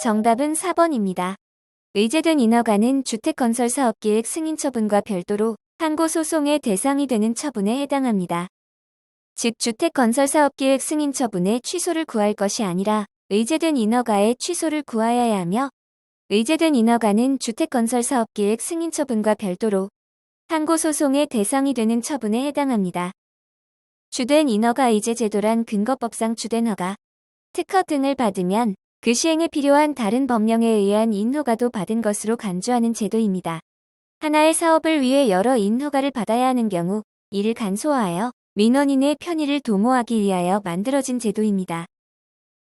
정답은 4번입니다. 의제된 인허가는 주택건설 사업계획 승인 처분과 별도로 항고 소송의 대상이 되는 처분에 해당합니다. 즉 주택건설사업계획 승인 처분의 취소를 구할 것이 아니라 의제된 인허가의 취소를 구하여야 하며 의제된 인허가는 주택건설사업계획 승인 처분과 별도로 항고소송의 대상이 되는 처분에 해당합니다. 주된 인허가 의제 제도란 근거법상 주된 허가, 특허 등을 받으면 그 시행에 필요한 다른 법령에 의한 인허가도 받은 것으로 간주하는 제도입니다. 하나의 사업을 위해 여러 인허가를 받아야 하는 경우 이를 간소화하여 민원인의 편의를 도모하기 위하여 만들어진 제도입니다.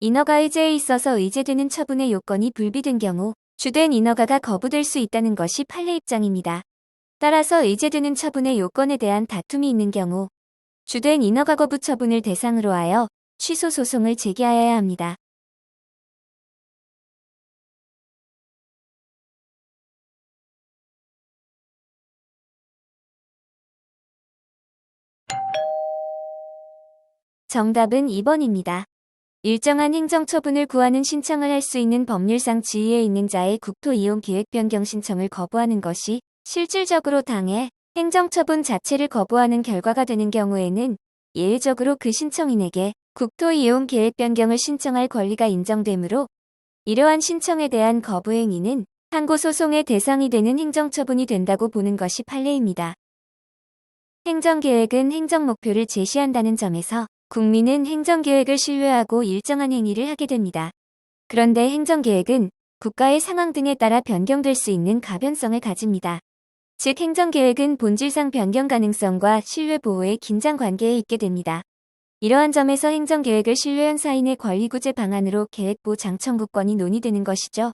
인허가 의제에 있어서 의제되는 처분의 요건이 불비된 경우 주된 인허가가 거부될 수 있다는 것이 판례 입장입니다. 따라서 의제되는 처분의 요건에 대한 다툼이 있는 경우 주된 인허가 거부 처분을 대상으로 하여 취소 소송을 제기하여야 합니다. 정답은 2번입니다. 일정한 행정처분을 구하는 신청을 할 수 있는 법률상 지위에 있는 자의 국토 이용 계획 변경 신청을 거부하는 것이 실질적으로 당해 행정처분 자체를 거부하는 결과가 되는 경우에는 예외적으로 그 신청인에게 국토 이용 계획 변경을 신청할 권리가 인정되므로 이러한 신청에 대한 거부 행위는 항고소송의 대상이 되는 행정처분이 된다고 보는 것이 판례입니다. 행정계획은 행정목표를 제시한다는 점에서 국민은 행정계획을 신뢰하고 일정한 행위를 하게 됩니다. 그런데 행정계획은 국가의 상황 등에 따라 변경될 수 있는 가변성을 가집니다. 즉 행정계획은 본질상 변경 가능성과 신뢰 보호의 긴장 관계에 있게 됩니다. 이러한 점에서 행정계획을 신뢰한 사인의 권리구제 방안으로 계획보 장청구권이 논의되는 것이죠.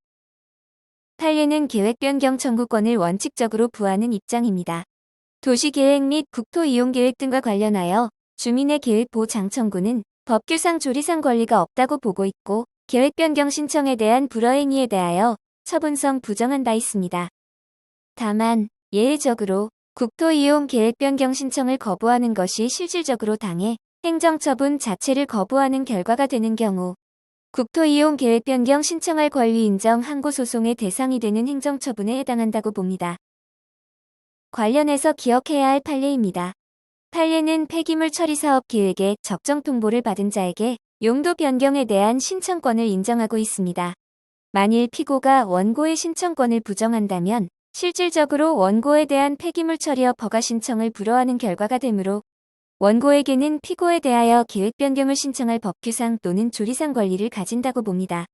판례는 계획 변경 청구권을 원칙적으로 부하는 입장입니다. 도시계획 및 국토이용계획 등과 관련하여 주민의 계획보 장청구는 법규상 조리상 권리가 없다고 보고 있고 계획 변경 신청에 대한 불허행위에 대하여 처분성 부정한 바 있습니다. 다만 예외적으로 국토이용 계획 변경 신청을 거부하는 것이 실질적으로 당해 행정처분 자체를 거부하는 결과가 되는 경우 국토이용 계획 변경 신청할 권리 인정 항고 소송의 대상이 되는 행정처분에 해당한다고 봅니다. 관련해서 기억해야 할 판례입니다. 판례는 폐기물 처리 사업 계획에 적정 통보를 받은 자에게 용도 변경에 대한 신청권을 인정하고 있습니다. 만일 피고가 원고의 신청권을 부정한다면 실질적으로 원고에 대한 폐기물 처리업 허가 신청을 불허하는 결과가 되므로 원고에게는 피고에 대하여 계획 변경을 신청할 법규상 또는 조리상 권리를 가진다고 봅니다.